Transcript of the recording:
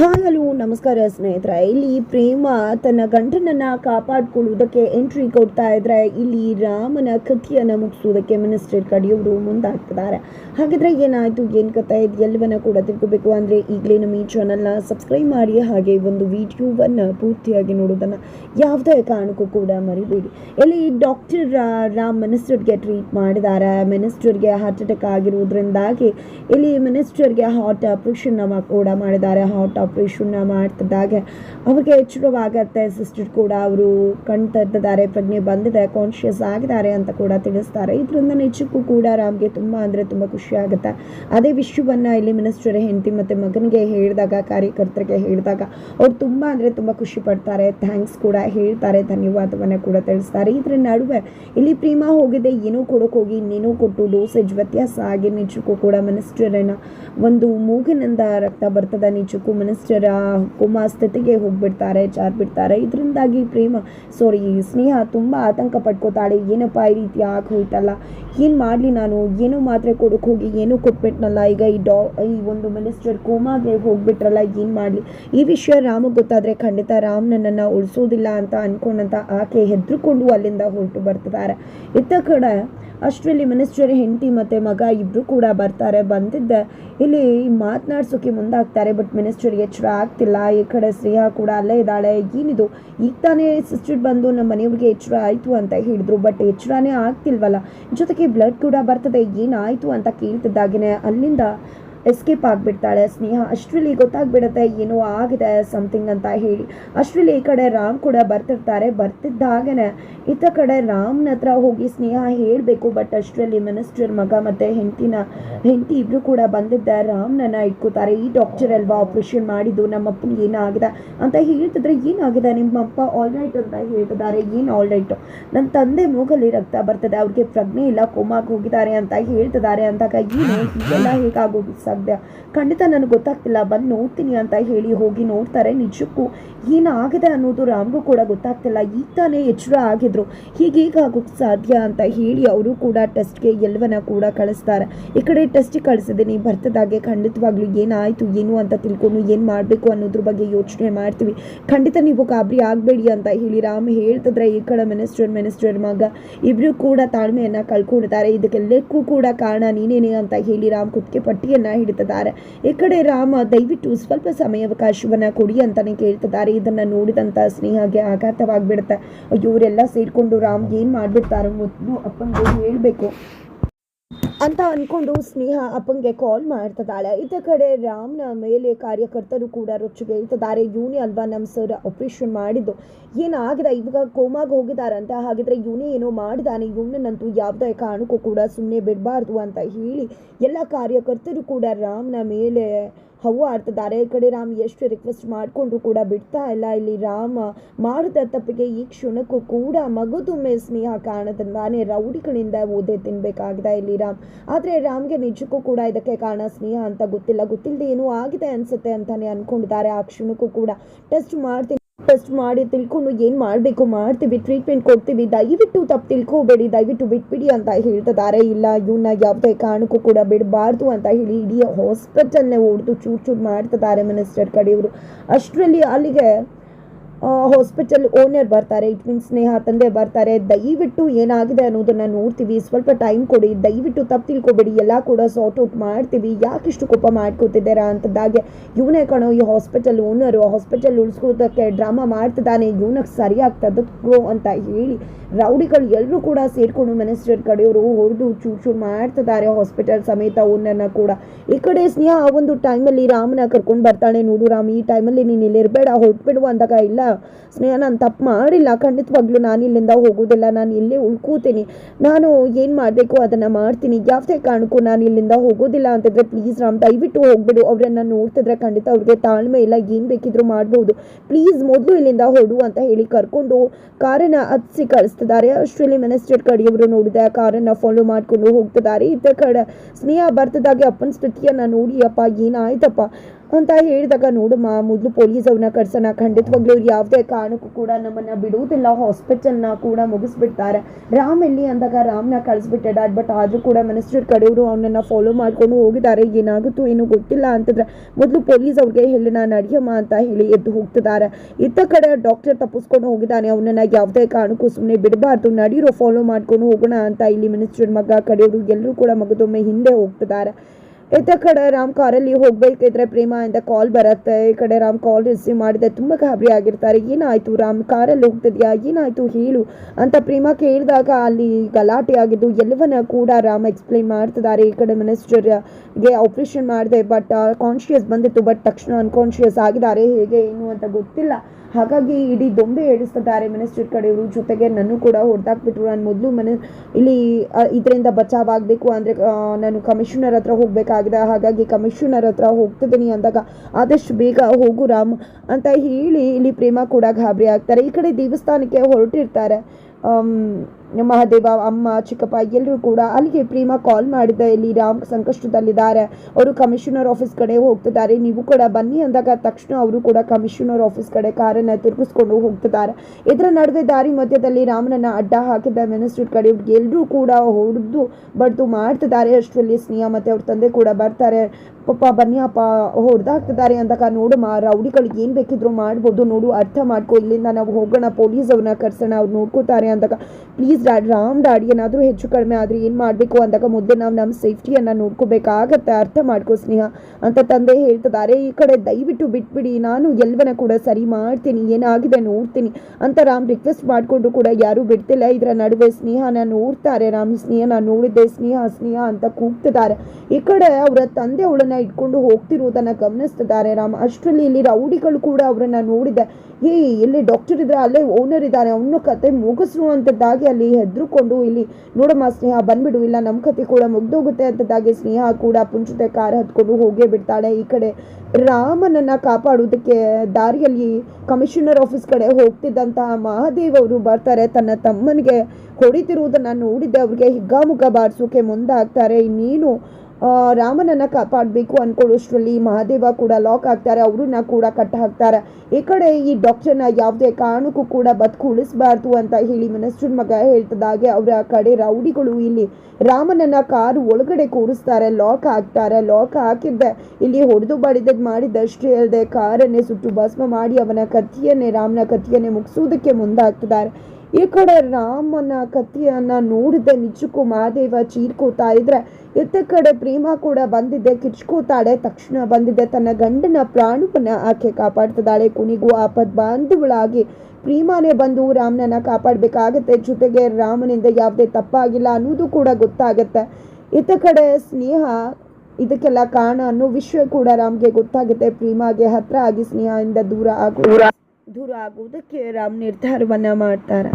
Hello ನಮಸ್ಕಾರ, ಸ್ನೇಹಿತರೆ. ಇಲ್ಲಿ ಪ್ರೇಮ ತನ್ನ ಗಂಡನನ್ನ ಕಾಪಾಡಿಕೊಳ್ಳುವುದಕ್ಕೆ ಎಂಟ್ರಿ ಕೊಡ್ತಾ ಇದ್ರೆ, ಇಲ್ಲಿ ರಾಮನ ಕಥೆಯನ್ನ ಮುಗಿಸುವುದಕ್ಕೆ ಮಿನಿಸ್ಟರ್ ಕಡಿಯವರು ಮುಂದಾಗ್ತಿದ್ದಾರೆ. ಹಾಗಿದ್ರೆ ಏನಾಯ್ತು, ಏನ್ ಕಥೆ ಇದು, ಎಲ್ಲವನ್ನ ಕೂಡ ತಿಳ್ಕೊಬೇಕು. ಅಂದ್ರೆ ಈಗಲೇ ನಮ್ಮ ಈ ಚಾನಲ್ನ ಸಬ್ಸ್ಕ್ರೈಬ್ ಮಾಡಿ, ಹಾಗೆ ಒಂದು ವಿಡಿಯೋವನ್ನ ಪೂರ್ತಿಯಾಗಿ ನೋಡೋದನ್ನ ಯಾವುದೇ ಕಾರಣಕ್ಕೂ ಕೂಡ ಮರಿಬೇಡಿ. ಇಲ್ಲಿ ಡಾಕ್ಟರ್ ರಾಮ್ ಮಿನಿಸ್ಟರ್ಗೆ ಟ್ರೀಟ್ ಮಾಡಿದ್ದಾರೆ. ಮಿನಿಸ್ಟರ್ಗೆ ಹಾರ್ಟ್ ಅಟ್ಯಾಕ್ ಆಗಿರುವುದರಿಂದಾಗಿ ಇಲ್ಲಿ ಮಿನಿಸ್ಟರ್ಗೆ ಹಾರ್ಟ್ ಆಪರೇಷನ್ ಕೂಡ ಮಾಡಿದ್ದಾರೆ. ಹಾರ್ಟ್ ಆಪರೇಷನ್ ಮಾಡ್ತಿದ್ದಾಗ ಅವ್ರಿಗೆ ಎಚ್ಚರವಾಗತ್ತೆ ಸಿಸ್ಟರ್ ಕೂಡ ಅವರು ಕಣ್ ಪ್ರಜ್ಞೆ ಬಂದಿದೆ ಕಾನ್ಷಿಯಸ್ ಆಗಿದ್ದಾರೆ ಅಂತ ಕೂಡ ತಿಳಿಸ್ತಾರೆ. ಇದರಿಂದ ನಿಜಕ್ಕೂ ಕೂಡ ರಾಮ್ಗೆ ತುಂಬಾ ಅಂದ್ರೆ ತುಂಬಾ ಖುಷಿ ಆಗುತ್ತೆ. ಅದೇ ವಿಷಯವನ್ನ ಇಲ್ಲಿ ಮಿನಿಸ್ಟರ್ ಹೆಂಡತಿ ಮತ್ತೆ ಮಗನಿಗೆ ಹೇಳಿದಾಗ, ಕಾರ್ಯಕರ್ತರಿಗೆ ಹೇಳಿದಾಗ ಅವ್ರು ತುಂಬಾ ಅಂದ್ರೆ ತುಂಬಾ ಖುಷಿ ಪಡ್ತಾರೆ. ಥ್ಯಾಂಕ್ಸ್ ಕೂಡ ಹೇಳ್ತಾರೆ, ಧನ್ಯವಾದವನ್ನು ಕೂಡ ತಿಳಿಸ್ತಾರೆ. ಇದ್ರ ನಡುವೆ ಇಲ್ಲಿ ಪ್ರೇಮ ಹೋಗಿದೆ, ಏನೋ ಕೊಡೋಕೆ ಹೋಗಿ ನೀನು ಕೊಟ್ಟು ಡೋಸೇಜ್ ವ್ಯತ್ಯಾಸ ಆಗಿ ನಿಜಕ್ಕೂ ಕೂಡ ಮಿನಿಸ್ಟರನ್ನು ಒಂದು ಮೂಗಿನಿಂದ ರಕ್ತ ಬರ್ತದೆ. ನಿಜಕ್ಕೂ ಮಿನಿಸ್ಟರ್ ಕೋಮಾ ಸ್ಥಿತಿಗೆ ಹೋಗ್ಬಿಡ್ತಾರೆ, ಜಾರ್ಬಿಡ್ತಾರೆ. ಇದರಿಂದಾಗಿ ಪ್ರೇಮ ಸಾರಿ ಸ್ನೇಹ ತುಂಬ ಆತಂಕ ಪಡ್ಕೋತಾಳೆ ಏನಪ್ಪ ಈ ರೀತಿ ಆಗಿ ಹೋಯ್ತಲ್ಲ ಏನು ಮಾಡಲಿ ನಾನು? ಏನೋ ಮಾತ್ರೆ ಕೊಡೋಕೆ ಹೋಗಿ, ಏನೂ ಕೊಟ್ಬಿಟ್ನಲ್ಲ. ಈಗ ಈ ಡಾ, ಈ ಒಂದು ಮಿನಿಸ್ಟರ್ ಕೋಮಾಗೆ ಹೋಗ್ಬಿಟ್ರಲ್ಲ, ಏನು ಮಾಡಲಿ? ಈ ವಿಷಯ ರಾಮಗೆ ಗೊತ್ತಾದರೆ ಖಂಡಿತ ರಾಮ್ ನನ್ನನ್ನು ಉಳಿಸೋದಿಲ್ಲ ಅಂತ ಅನ್ಕೊಂಡಂತ ಆಕೆ ಹೆದ್ರುಕೊಂಡು ಅಲ್ಲಿಂದ ಹೊರಟು ಬರ್ತಿದ್ದಾರೆ. ಇತ್ತ ಕಡೆ ಅಷ್ಟರಲ್ಲಿ ಮಿನಿಸ್ಟರ್ ಹೆಂಡತಿ ಮತ್ತು ಮಗ ಇಬ್ಬರು ಕೂಡ ಬರ್ತಾರೆ. ಬಂದಿದ್ದೆ, ಇಲ್ಲಿ ಮಾತನಾಡ್ಸೋಕೆ ಮುಂದಾಗ್ತಾರೆ ಬಟ್ ಮಿನಿಸ್ಟರ್ಗೆ ಎಚ್ಚರ ಆಗ್ತಿಲ್ಲ ಈ ಕಡೆ ಸ್ನೇಹ ಕೂಡ ಅಲ್ಲೇ ಇದ್ದಾಳೆ. ಏನಿದು? ಈಗ ತಾನೇ ಸಿಸ್ಟರ್ ಬಂದು ನಮ್ಮ ಮನೆಯವ್ರಿಗೆ ಎಚ್ಚರ ಆಯಿತು ಅಂತ ಹೇಳಿದ್ರು. ಬಟ್ ಎಚ್ಚರನೇ ಆಗ್ತಿಲ್ವಲ್ಲ? ಜೊತೆಗೆ ಬ್ಲಡ್ ಕೂಡ ಬರ್ತದೆ. ಏನಾಯಿತು ಅಂತ ಕೇಳ್ತಿದ್ದಾಗೇನೆ ಅಲ್ಲಿಂದ ಎಸ್ಕೇಪ್ ಆಗಿಬಿಡ್ತಾಳೆ. ಸ್ನೇಹ ಅಷ್ಟರಲ್ಲಿ ಗೊತ್ತಾಗ್ಬಿಡುತ್ತೆ ಏನೋ ಆಗಿದೆ ಸಮಥಿಂಗ್ ಅಂತ ಹೇಳಿ. ಅಷ್ಟರಲ್ಲಿ ಈ ಕಡೆ ರಾಮ್ ಕೂಡ ಬರ್ತಿರ್ತಾರೆ. ಬರ್ತಿದ್ದಾಗನೆ ಇತ್ತ ಕಡೆ ರಾಮ್ನ ಹತ್ರ ಹೋಗಿ ಸ್ನೇಹ ಹೇಳಬೇಕು ಬಟ್ ಅಷ್ಟರಲ್ಲಿ ಮಿನಿಸ್ಟರ್ ಮಗ ಮತ್ತು ಹೆಂಡತಿನ, ಹೆಂಡತಿ ಇಬ್ಬರು ಕೂಡ ಬಂದಿದ್ದ ರಾಮ್ನನ್ನ ಇಟ್ಕೋತಾರೆ. ಈ ಡಾಕ್ಟರ್ ಅಲ್ವಾ ಆಪ್ರೇಷನ್ ಮಾಡಿದ್ದು ನಮ್ಮ ಏನು ಏನಾಗಿದೆ ಅಂತ ಹೇಳ್ತಿದ್ರೆ ಏನಾಗಿದೆ? ನಿಮ್ಮ ಅಪ್ಪ ಆಲ್ ರೈಟ್ ಅಂತ ಹೇಳ್ತಿದ್ದಾರೆ. ಏನು ಆಲ್ ರೈಟ್ ನನ್ನ ತಂದೆ ಮೂಗಲ್ಲಿ ರಕ್ತ ಬರ್ತದೆ, ಅವ್ರಿಗೆ ಪ್ರಜ್ಞೆ ಇಲ್ಲ ಕೋಮಾಗಿ ಹೋಗಿದ್ದಾರೆ ಅಂತ ಹೇಳ್ತಿದ್ದಾರೆ ಅಂತ ಏನು, ಹೀಗೆಲ್ಲ ಹೇಗಾಗೋಗಿ ಸಾಧ್ಯ. ಖಂಡಿತ ನನಗೆ ಗೊತ್ತಾಗ್ತಿಲ್ಲ. ಬಂದು ನೋಡ್ತೀನಿ ಅಂತ ಹೇಳಿ ಹೋಗಿ ನೋಡ್ತಾರೆ ನಿಜಕ್ಕೂ. ಏನಾಗಿದೆ ಅನ್ನೋದು ರಾಮ್ಗೂ ಕೂಡ ಗೊತ್ತಾಗ್ತಿಲ್ಲ. ಈಗ ತಾನೇ ಎಚ್ಚರ ಆಗಿದ್ರು. ಹೀಗೆ ಆಗೋಕ್ಕೆ ಸಾಧ್ಯ ಅಂತ ಹೇಳಿ ಅವರು ಕೂಡ ಟೆಸ್ಟ್ಗೆ ಎಲ್ವನ ಕೂಡ ಕಳಿಸ್ತಾರೆ. ಈ ಕಡೆ ಟೆಸ್ಟ್ ಕಳಿಸಿದ್ದೀನಿ ಬರ್ತದಾಗೆ ಖಂಡಿತವಾಗ್ಲೂ ಏನಾಯಿತು, ಏನು ಅಂತ ತಿಳ್ಕೊಂಡು ಏನು ಮಾಡಬೇಕು ಅನ್ನೋದ್ರ ಬಗ್ಗೆ ಯೋಚನೆ ಮಾಡ್ತೀವಿ. ಖಂಡಿತ ನೀವು ಗಾಬರಿ ಆಗಬೇಡಿ ಅಂತ ಹೇಳಿ ರಾಮ್ ಹೇಳ್ತಿದ್ರೆ ಈ ಕಡೆ ಮಿನಿಸ್ಟರ್ ಮಿನಿಸ್ಟರ್ ಮಗ. ಇಬ್ಬರು ಕೂಡ ತಾಳ್ಮೆಯನ್ನು ಕಳ್ಕೊಂಡಿದ್ದಾರೆ. ಇದಕ್ಕೆಲ್ಲಕ್ಕೂ ಕೂಡ ಕಾರಣ ನೀನೇನೆ ಅಂತ ಹೇಳಿ ರಾಮ್ ಕುತ್ತಿಗೆ ಪಟ್ಟಿಯನ್ನು ಹಿಡಿತಿದ್ದಾರೆ ಈ ಕಡೆ ರಾಮ, ದಯವಿಟ್ಟು ಸ್ವಲ್ಪ ಸಮಯಾವಕಾಶವನ್ನ ಕೊಡಿ ಅಂತಾನೆ ಕೇಳ್ತಿದ್ದಾರೆ. ಇದನ್ನ ನೋಡಿದಂತ ಸ್ನೇಹಗೆ ಆಘಾತವಾಗ್ಬಿಡುತ್ತೆ. ಇವರೆಲ್ಲ ಸೇರಿಕೊಂಡು ರಾಮ್ ಏನ್ ಮಾಡ್ಬಿಡ್ತಾರೋ ಮೊದಲು ಅಪ್ಪನಿಗೆ ಹೇಳ್ಬೇಕು. ಅಂತ ಅಂದ್ಕೊಂಡು ಸ್ನೇಹ ಅಪ್ಪಂಗೆ ಕಾಲ್ ಮಾಡ್ತಿದ್ದಾಳೆ. ಇತ ಕಡೆ ರಾಮ್ನ ಮೇಲೆ ಕಾರ್ಯಕರ್ತರು ಕೂಡ ರೊಚ್ಚಿಗೆ ಇರ್ತಿದ್ದಾರೆ ಇವನೇ ಅಲ್ವಾ ನಮ್ಮ ಸರ್ ಆಪ್ರೇಷನ್ ಮಾಡಿದ್ದು? ಏನಾಗಿದೆ? ಇವಾಗ ಕೋಮಾಗ ಹೋಗಿದಾರಂತ ಹಾಗಿದ್ರೆ ಇವನೇ ಏನೋ ಮಾಡಿದಾನೆ. ಇವನನ್ನಂತೂ ಯಾವುದೇ ಕಾರಣಕ್ಕೂ ಕೂಡ ಸುಮ್ಮನೆ ಬಿಡಬಾರ್ದು ಅಂತ ಹೇಳಿ ಎಲ್ಲ ಕಾರ್ಯಕರ್ತರು ಕೂಡ ರಾಮ್ನ ಮೇಲೆ ಹವ್ವ ಆಡ್ತಿದ್ದಾರೆ. ಈ ಕಡೆ ರಾಮ್ ಎಷ್ಟು ರಿಕ್ವೆಸ್ಟ್ ಮಾಡಿಕೊಂಡ್ರು ಕೂಡ ಬಿಡ್ತಾ ಇಲ್ಲ. ಇಲ್ಲಿ ರಾಮ ಮಾಡಿದ ತಪ್ಪಿಗೆ ಈ ಕ್ಷಣಕ್ಕೂ ಕೂಡ ಮಗುದುಮ್ಮೆ ಸ್ನೇಹ ಕಾರಣದಿಂದಾನೆ ರೌಡಿಗಳಿಂದ ಓದೆ ತಿನ್ಬೇಕಾಗಿದೆ ಇಲ್ಲಿ ರಾಮ್. ಆದ್ರೆ ರಾಮ್ಗೆ ನಿಜಕ್ಕೂ ಕೂಡ ಇದಕ್ಕೆ ಕಾರಣ ಸ್ನೇಹ ಅಂತ ಗೊತ್ತಿಲ್ಲ. ಗೊತ್ತಿಲ್ಲದೆ ಏನೂ ಆಗಿದೆ ಅನ್ಸುತ್ತೆ ಅಂತಾನೆ ಅನ್ಕೊಂಡಿದ್ದಾರೆ. ಆ ಕ್ಷಣಕ್ಕೂ ಕೂಡ ಟೆಸ್ಟ್ ಮಾಡ್ತೀನಿ. ಟೆಸ್ಟ್ ಮಾಡಿ ತಿಳ್ಕೊಂಡು ಏನು ಮಾಡಬೇಕು ಮಾಡ್ತೀವಿ ಟ್ರೀಟ್ಮೆಂಟ್ ಕೊಡ್ತೀವಿ. ದಯವಿಟ್ಟು ತಪ್ಪು ತಿಳ್ಕೋಬೇಡಿ, ದಯವಿಟ್ಟು ಬಿಟ್ಬಿಡಿ ಅಂತ ಹೇಳ್ತಿದ್ದಾರೆ. ಇಲ್ಲ ಇವನ್ನ ಯಾವುದೇ ಕಾರಣಕ್ಕೂ ಕೂಡ ಬಿಡಬಾರ್ದು ಅಂತ ಹೇಳಿ ಇಡೀ ಹಾಸ್ಪಿಟಲ್ನೇ ಹೊಡೆದು ಚೂರು ಚೂರು ಮಾಡ್ತಿದ್ದಾರೆ ಮಿನಿಸ್ಟರ್ ಕಡೆಯವರು. ಅಷ್ಟರಲ್ಲಿ ಅಲ್ಲಿಗೆ ಹಾಸ್ಪಿಟಲ್ ಓನರ್ ಬರ್ತಾರೆ. ಇಟ್ ಮೀನ್ಸ್ ಸ್ನೇಹ ತಂದೆ ಬರ್ತಾರೆ. ದಯವಿಟ್ಟು ಏನಾಗಿದೆ ಅನ್ನೋದನ್ನು ನೋಡ್ತೀವಿ. ಸ್ವಲ್ಪ ಟೈಮ್ ಕೊಡಿ. ದಯವಿಟ್ಟು ತಪ್ಪು ತಿಳ್ಕೊಬೇಡಿ. ಎಲ್ಲ ಕೂಡ ಸಾರ್ಟ್ ಔಟ್ ಮಾಡ್ತೀವಿ. ಯಾಕಿಷ್ಟು ಕೋಪ ಮಾಡ್ಕೋತಿದ್ದೀರಾ ಅಂತದಾಗೆ ಇವನೇ ಕಣೋ ಈ ಹಾಸ್ಪಿಟಲ್ ಓನರು ಹಾಸ್ಪಿಟಲ್ ಉಳಿಸ್ಕೋದಕ್ಕೆ ಡ್ರಾಮಾ ಮಾಡ್ತಿದ್ದಾನೆ. ಇವನಕ್ಕೆ ಸರಿಯಾಗಿ ತದಕ್ಕೋ ಅಂತ ಹೇಳಿ ರೌಡಿಗಳು ಎಲ್ಲರೂ ಕೂಡ ಸೇರ್ಕೊಂಡು ಮಿನಿಸ್ಟರ್ ಕಡೆಯವರು ಹೊಡೆದು ಚೂರು ಚೂರು ಮಾಡ್ತಿದ್ದಾರೆ ಹಾಸ್ಪಿಟಲ್ ಸಮೇತ ಓನರ್ನ ಕೂಡ. ಈ ಕಡೆ ಸ್ನೇಹ ಆ ಒಂದು ಟೈಮಲ್ಲಿ ರಾಮನ ಕರ್ಕೊಂಡು ಬರ್ತಾಳೆ ನೋಡು ರಾಮ್. ಈ ಟೈಮಲ್ಲಿ ನೀನು ಇಲ್ಲಿರಬೇಡ, ಹೊರಟ್ಬಿಡು ಅಂದಾಗ ಇಲ್ಲ ಸ್ನೇಹ, ನಾನು ತಪ್ಪು ಮಾಡಿಲ್ಲ. ಖಂಡಿತವಾಗ್ಲೂ ನಾನು ಇಲ್ಲಿಂದ ಹೋಗೋದಿಲ್ಲ ನಾನು ಇಲ್ಲೇ ಉಳ್ಕೋತೀನಿ. ನಾನು ಏನು ಮಾಡಬೇಕು ಅದನ್ನು ಮಾಡ್ತೀನಿ. ಯಾವುದೇ ಕಾರಣಕ್ಕೂ ನಾನು ಇಲ್ಲಿಂದ ಹೋಗೋದಿಲ್ಲ ಅಂತಿದ್ರೆ ಪ್ಲೀಸ್ ರಾಮ್, ದಯವಿಟ್ಟು ಹೋಗ್ಬಿಡು. ಅವರನ್ನು ನೋಡ್ತಿದ್ರೆ ಖಂಡಿತ ಅವ್ರಿಗೆ ತಾಳ್ಮೆ ಇಲ್ಲ. ಏನು ಬೇಕಿದ್ರು ಮಾಡ್ಬೋದು. ಪ್ಲೀಸ್ ಮೊದಲು ಇಲ್ಲಿಂದ ಹೊರಡು ಅಂತ ಹೇಳಿ ಕರ್ಕೊಂಡು ಕಾರನ್ನ ಹತ್ಸಿ ಕಳಿಸ್ತಿದ್ದಾರೆ. ಅಷ್ಟರಲ್ಲಿ ಮಿನಿಸ್ಟರ್ ಕಡೆಯವರು ನೋಡಿದೆ. ಕಾರನ್ನು ಫಾಲೋ ಮಾಡಿಕೊಂಡು ಹೋಗ್ತಿದ್ದಾರೆ. ಇತ್ತ ಕಡೆ ಸ್ನೇಹ ಬರ್ತದಾಗೆ ಅಪ್ಪನ ಸ್ಥಿತಿಯನ್ನು ನೋಡಿ, ಅಪ್ಪ, ಏನಾಯ್ತಪ್ಪ? ಅಂತ ಹೇಳಿದಾಗ ನೋಡಮ್ಮ ಮೊದಲು ಪೊಲೀಸ್ ಅವ್ರನ್ನ ಕರ್ಸೋಣ. ಖಂಡಿತವಾಗ್ಲೂ ಇವ್ರು ಯಾವುದೇ ಕಾರಣಕ್ಕೂ ಕೂಡ ನಮ್ಮನ್ನ ಬಿಡುವುದಿಲ್ಲ. ಹಾಸ್ಪಿಟಲ್ನ ಕೂಡ ಮುಗಿಸ್ಬಿಡ್ತಾರೆ. ರಾಮ್ ಎಲ್ಲಿ ಅಂದಾಗ ರಾಮ್ನ ಕಳಿಸ್ಬಿಟ್ಟೆ ಡಾಡ್ ಬಟ್ ಆದರೂ ಕೂಡ ಮಿನಿಸ್ಟರ್ ಕಡೆಯವರು ಅವನನ್ನ ಫಾಲೋ ಮಾಡ್ಕೊಂಡು ಹೋಗಿದ್ದಾರೆ. ಏನಾಗುತ್ತೋ ಏನೂ ಗೊತ್ತಿಲ್ಲ ಅಂತಂದ್ರೆ ಮೊದಲು ಪೊಲೀಸ್ ಅವ್ರಿಗೆ ಹೇಳೋಣ ನಡಿಯಮ್ಮ ಅಂತ ಹೇಳಿ ಎದ್ದು ಹೋಗ್ತಿದ್ದಾರೆ. ಇತ್ತ ಕಡೆ ಡಾಕ್ಟರ್ ತಪ್ಪಿಸ್ಕೊಂಡು ಹೋಗಿದ್ದಾನೆ. ಅವನನ್ನ ಯಾವುದೇ ಕಾರಣಕ್ಕೂ ಸುಮ್ಮನೆ ಬಿಡಬಾರ್ದು. ನಡೀರೋ ಫಾಲೋ ಮಾಡ್ಕೊಂಡು ಹೋಗೋಣ ಅಂತ ಇಲ್ಲಿ ಮಿನಿಸ್ಟರ್ ಮಗ ಕಡೆಯವರು ಎಲ್ಲರೂ ಕೂಡ ಮಗದೊಮ್ಮೆ ಹಿಂದೆ ಹೋಗ್ತಿದ್ದಾರೆ. ಇತ್ತ ಕಡೆ ರಾಮ್ ಕಾರಲ್ಲಿ ಹೋಗ್ಬೇಕಿದ್ರೆ ಪ್ರೇಮ ಅಂತ ಕಾಲ್ ಬರುತ್ತೆ. ಈ ಕಡೆ ರಾಮ್ ಕಾಲ್ ರಿಸೀವ್ ಮಾಡಿದೆ ತುಂಬ ಗಾಬರಿ ಆಗಿರ್ತಾರೆ. ಏನಾಯ್ತು ರಾಮ್, ಕಾರಲ್ಲಿ ಹೋಗ್ತಿದ್ಯಾ? ಏನಾಯ್ತು ಹೇಳು ಅಂತ ಪ್ರೇಮ ಕೇಳಿದಾಗ ಅಲ್ಲಿ ಗಲಾಟೆ ಆಗಿದ್ದು ಎಲ್ಲವನ್ನ ಕೂಡ ರಾಮ್ ಎಕ್ಸ್ಪ್ಲೈನ್ ಮಾಡ್ತಿದ್ದಾರೆ. ಈ ಕಡೆ ಮಿನಿಸ್ಟರ್ಗೆ ಆಪರೇಷನ್ ಮಾಡಿದೆ ಬಟ್ ಕಾನ್ಶಿಯಸ್ ಬಂದಿತ್ತು ಬಟ್ ತಕ್ಷಣ ಅನ್ಕಾನ್ಶಿಯಸ್ ಆಗಿದ್ದಾರೆ. ಹೇಗೆ, ಏನು ಅಂತ ಗೊತ್ತಿಲ್ಲ. ಹಾಗಾಗಿ ಇಡೀ ದೊಂಬೆ ಎಡಿಸ್ತಿದ್ದಾರೆ ಮಿನಿಸ್ಟರ್ ಕಡೆಯವರು. ಜೊತೆಗೆ ನಾನು ಕೂಡ ಹೊಡೆದಾಕ್ಬಿಟ್ರು. ನಾನು ಮೊದಲು ಮನೆ ಇಲ್ಲಿ ಇದರಿಂದ ಬಚಾವ್ ಆಗಬೇಕು ಅಂದರೆ ನಾನು ಕಮಿಷನರ್ ಹತ್ರ ಹೋಗಬೇಕಾಗಿದೆ. ಹಾಗಾಗಿ ಕಮಿಷನರ್ ಹತ್ರ ಹೋಗ್ತಿದ್ದೀನಿ ಅಂದಾಗ ಆದಷ್ಟು ಬೇಗ ಹೋಗು ರಾಮ್ ಅಂತ ಹೇಳಿ ಇಲ್ಲಿ ಪ್ರೇಮ ಕೂಡ ಗಾಬರಿ ಆಗ್ತಾರೆ. ಈ ಕಡೆ ದೇವಸ್ಥಾನಕ್ಕೆ ಹೊರಟಿರ್ತಾರೆ. ಮಹಾದೇವ, ಅಮ್ಮ, ಚಿಕ್ಕಪ್ಪ ಎಲ್ಲರೂ ಕೂಡ ಅಲ್ಲಿಗೆ ಪ್ರೇಮ ಕಾಲ್ ಮಾಡಿದ ಇಲ್ಲಿ ರಾಮ್ ಸಂಕಷ್ಟದಲ್ಲಿದ್ದಾರೆ. ಅವರು ಕಮಿಷನರ್ ಆಫೀಸ್ ಕಡೆ ಹೋಗ್ತಿದ್ದಾರೆ. ನೀವು ಕೂಡ ಬನ್ನಿ ಅಂದಾಗ ತಕ್ಷಣ ಅವರು ಕೂಡ ಕಮಿಷನರ್ ಆಫೀಸ್ ಕಡೆ ಕಾರನ್ನು ತಿರುಗಿಸ್ಕೊಂಡು ಹೋಗ್ತಿದ್ದಾರೆ. ಇದರ ನಡುವೆ ದಾರಿ ಮಧ್ಯದಲ್ಲಿ ರಾಮನನ್ನ ಅಡ್ಡ ಹಾಕಿದ ಮಿನಿಸ್ಟರ್ ಕಡೆ ಎಲ್ಲರೂ ಕೂಡ ಹೊಡೆದು ಬಡ್ದು ಮಾಡ್ತಿದ್ದಾರೆ. ಅಷ್ಟರಲ್ಲಿ ಸ್ನೇಹ ಮತ್ತು ಅವ್ರ ತಂದೆ ಕೂಡ ಬರ್ತಾರೆ. ಪಪ್ಪ ಬನ್ನಿ, ಅಪ್ಪ ಹೊಡೆದಾಕ್ತಿದ್ದಾರೆ ಅಂದಾಗ ನೋಡಮ್ಮ ರೌಡಿಗಳಿಗೆ ಏನು ಬೇಕಿದ್ರು ಮಾಡ್ಬೋದು. ನೋಡು, ಅರ್ಥ ಮಾಡ್ಕೊ, ಇಲ್ಲಿಂದ ನಾವು ಹೋಗೋಣ, ಪೊಲೀಸ್ ಅವ್ರನ್ನ ಕರ್ಸೋಣ, ಅವ್ರು ನೋಡ್ಕೋತಾರೆ ಅಂದಾಗ ಪ್ಲೀಸ್ ಡ್ಯಾಡ್ ರಾಮ್ ಡ್ಯಾಡಿ ಏನಾದರೂ ಹೆಚ್ಚು ಕಡಿಮೆ ಆದರೆ ಏನು ಮಾಡಬೇಕು ಅಂದಾಗ ಮೊದಲು ನಾವು ನಮ್ಮ ಸೇಫ್ಟಿಯನ್ನು ನೋಡ್ಕೋಬೇಕಾಗತ್ತೆ. ಅರ್ಥ ಮಾಡ್ಕೋ ಸ್ನೇಹ ಅಂತ ತಂದೆ ಹೇಳ್ತಿದ್ದಾರೆ. ಈ ಕಡೆ ದಯವಿಟ್ಟು ಬಿಟ್ಬಿಡಿ. ನಾನು ಎಲ್ಲವನ್ನ ಕೂಡ ಸರಿ ಮಾಡ್ತೀನಿ. ಏನಾಗಿದೆ ನೋಡ್ತೀನಿ ಅಂತ ರಾಮ್ ರಿಕ್ವೆಸ್ಟ್ ಮಾಡಿಕೊಂಡ್ರು ಕೂಡ ಯಾರೂ ಬಿಡ್ತಿಲ್ಲ. ಇದರ ನಡುವೆ ಸ್ನೇಹನ ನೋಡ್ತಾರೆ. ರಾಮ್, ಸ್ನೇಹನ ನೋಡಿದ್ದೆ. ಸ್ನೇಹ ಸ್ನೇಹ ಅಂತ ಕೂಗ್ತಿದ್ದಾರೆ. ಈ ಕಡೆ ಅವರ ತಂದೆ ಅವಳನ್ನ ಇಟ್ಕೊಂಡು ಹೋಗ್ತಿರುವುದನ್ನು ಗಮನಿಸ್ತಿದ್ದಾರೆ. ರಾಮ್, ಅಷ್ಟರಲ್ಲಿ ಇಲ್ಲಿ ರೌಡಿಗಳು ಕೂಡ ಅವರನ್ನು ನೋಡಿದೆ. ಏ ಎಲ್ಲಿ ಡಾಕ್ಟರ್ ಇದ್ರೆ ಅಲ್ಲೇ ಓನರ್ ಇದ್ದಾರೆ. ಅವನ ಕತೆ ಮುಗಿಸ್ರು ಅಲ್ಲಿ ಹೆದ್ರುಕೊಂಡು ಇಲ್ಲಿ, ನೋಡಮ್ಮ ಸ್ನೇಹ, ಬಂದ್ಬಿಡು. ಇಲ್ಲ ನಮ್ಮ ಕತೆ ಕೂಡ ಮುಗ್ದೋಗುತ್ತೆ ಅಂತದ್ದಾಗಿ ಸ್ನೇಹ ಕೂಡ ಪುಂಚತೆ ಕಾರ್ ಹತ್ಕೊಂಡು ಹೋಗೇ ಬಿಡ್ತಾಳೆ. ಈ ಕಡೆ ರಾಮನನ್ನ ಕಾಪಾಡೋದಕ್ಕೆ ದಾರಿಯಲ್ಲಿ ಕಮಿಷನರ್ ಆಫೀಸ್ ಕಡೆ ಹೋಗ್ತಿದ್ದಂತಹ ಮಹಾದೇವ್ ಅವರು ಬರ್ತಾರೆ. ತನ್ನ ತಮ್ಮನಿಗೆ ಹೊಡಿತಿರುವುದನ್ನ ನೋಡಿದ್ದೆ ಅವ್ರಿಗೆ ಹಿಗ್ಗಾಮುಗ್ಗ ಬಾರಿಸೋಕೆ ಮುಂದಾಗ್ತಾರೆ. ಇನ್ನೇನು ರಾಮನನ್ನ ಕಾಪಾಡಬೇಕು ಅನ್ಕೊಳ್ಳೋಷ್ಟರಲ್ಲಿ ಮಹಾದೇವ ಕೂಡ ಲಾಕ್ ಆಗ್ತಾರೆ, ಅವ್ರನ್ನ ಕೂಡ ಕಟ್ಟ ಹಾಕ್ತಾರೆ. ಈ ಕಡೆ ಈ ಡಾಕ್ಟರ್ನ ಯಾವುದೇ ಕಾರಣಕ್ಕೂ ಕೂಡ ಬದುಕು ಉಳಿಸಬಾರ್ದು ಅಂತ ಹೇಳಿ ಮಿನಿಸ್ಟರ್ ಮಗ ಹೇಳ್ತದಾಗೆ ಅವರ ಕಡೆ ರೌಡಿಗಳು ಇಲ್ಲಿ ರಾಮನನ್ನ ಕಾರು ಒಳಗಡೆ ಕೂರಿಸ್ತಾರೆ ಲಾಕ್ ಹಾಕ್ತಾರೆ ಲಾಕ್ ಹಾಕಿದ್ದೆ, ಇಲ್ಲಿ ಹೊಡೆದು ಬಡಿದದ್ದು ಮಾಡಿದಷ್ಟೇ ಅಲ್ಲದೆ ಕಾರನ್ನೇ ಸುಟ್ಟು ಭಸ್ಮ ಮಾಡಿ ಅವನ ಕತ್ತಿಯನ್ನೇ, ರಾಮನ ಕತ್ತಿಯನ್ನೇ ಮುಗಿಸೋದಕ್ಕೆ ಮುಂದಾಗ್ತಿದ್ದಾರೆ. ಈ ಕಡೆ ರಾಮನ ಕತ್ತಿಯನ್ನ ನೋಡಿದ್ರೆ ನಿಜಕ್ಕೂ ಮಹಾದೇವ ಚೀರ್ಕೋತಾ ಇದ್ರೆ. ಇತ್ತ ಕಡೆ ಪ್ರೇಮ ಕೂಡ ಬಂದಿದ್ದೆ ಕಿಚ್ಕೋತಾಳೆ ತಕ್ಷಣ ಬಂದಿದ್ದೆ ತನ್ನ ಗಂಡನ ಪ್ರಾಣವನ್ನ ಆಕೆ ಕಾಪಾಡ್ತಿದ್ದಾಳೆ. ಕೊನೆಗೂ ಆಪದ್ ಬಾಂಧವಳಾಗಿ ಪ್ರೇಮಾನೇ ಬಂದು ರಾಮನನ್ನ ಕಾಪಾಡಬೇಕಾಗತ್ತೆ. ಜೊತೆಗೆ ರಾಮನಿಂದ ಯಾವುದೇ ತಪ್ಪಾಗಿಲ್ಲ ಅನ್ನೋದು ಕೂಡ ಗೊತ್ತಾಗತ್ತೆ. ಇತ್ತ ಕಡೆ ಸ್ನೇಹ ಇದಕ್ಕೆಲ್ಲ ಕಾರಣ ಅನ್ನೋ ವಿಷಯ ಕೂಡ ರಾಮ್ಗೆ ಗೊತ್ತಾಗುತ್ತೆ. ಪ್ರೀಮಾಗೆ ಹತ್ರ ಆಗಿ ಸ್ನೇಹದಿಂದ ದೂರ ಆಗೋ ದೂರ ಆಗುವುದಕ್ಕೆ ರಾಮ್ ನಿರ್ಧಾರವನ್ನ ಮಾಡ್ತಾರೆ.